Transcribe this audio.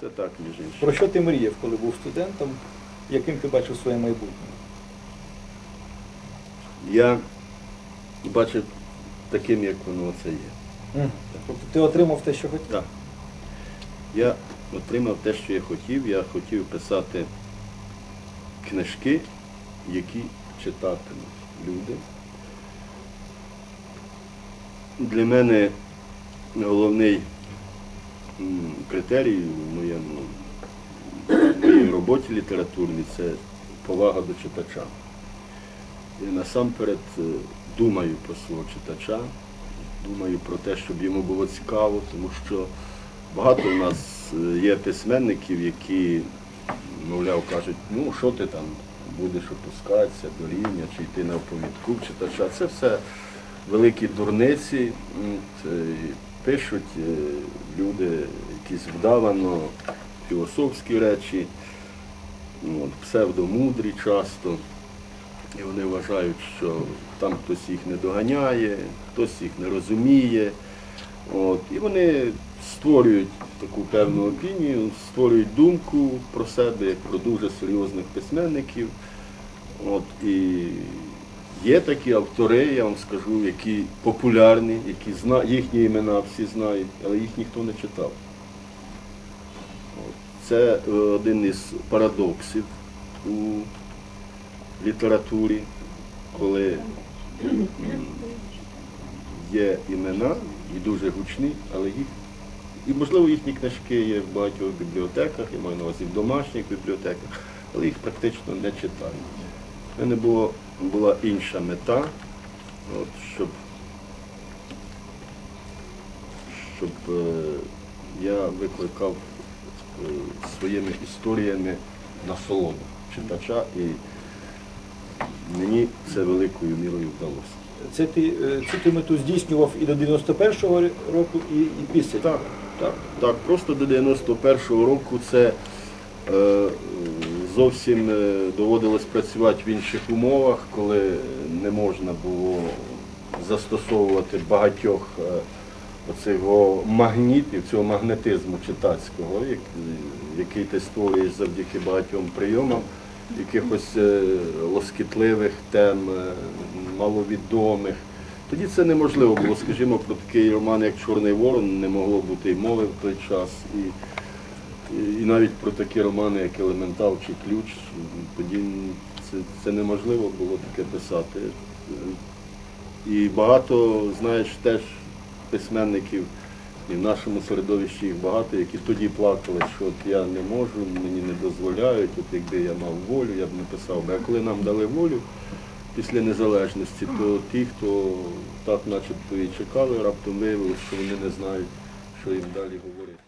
Це так, між іншим. Про що ти мріяв, коли був студентом? Яким ти бачив своє майбутнє? Я бачив таким, як воно це є. Тобто ти отримав те, що хотів? Так. Я отримав те, що я хотів. Я хотів писати книжки, які читатимуть люди. Для мене головний критерій в моєму в моїй роботі літературній це повага до читача. Я насамперед е, думаю про свого читача, думаю про те, щоб йому було цікаво, тому що багато в нас е, є письменників, які, мовляв, кажуть, ну що ти там будеш опускатися до рівня чи йти на оповідку читача. Це все великі дурниці. Пишуть е, люди якісь вдавано філософські речі, от, псевдомудрі часто. І вони вважають, що там хтось їх не доганяє, хтось їх не розуміє. От. І вони створюють таку певну опінію, створюють думку про себе як про дуже серйозних письменників. От. І є такі автори, я вам скажу, які популярні, які зна... їхні імена всі знають, але їх ніхто не читав. Це е, один із парадоксів у літературі, коли є імена і дуже гучні, але їх, і можливо їхні книжки є в багатьох бібліотеках, я маю на увазі в домашніх бібліотеках, але їх практично не читають. У мене було, була інша мета, от, щоб, щоб е, я викликав е, своїми історіями насолоду читача і Мені це великою мірою вдалося. Це ти, е, цю ти мету здійснював і до 91-го року, і, і після. Так, так, так. Просто до 91-го року це е, зовсім е, доводилось працювати в інших умовах, коли не можна було застосовувати багатьох е, оцього магнітів, цього магнетизму читацького, який ти створюєш завдяки багатьом прийомам, якихось е, лоскітливих тем, маловідомих. Тоді це неможливо було, скажімо, про такий роман, як Чорний Ворон, не могло бути й мови в той час. І, і, навіть про такі романи, як Елементал чи Ключ, тоді це, це неможливо було таке писати. І багато, знаєш, теж письменників, і в нашому середовищі їх багато, які тоді плакали, що от я не можу, мені не дозволяють, от якби я мав волю, я б не писав. А коли нам дали волю після незалежності, то ті, хто так начебто і чекали, раптом виявилось, що вони не знають, що їм далі говорити.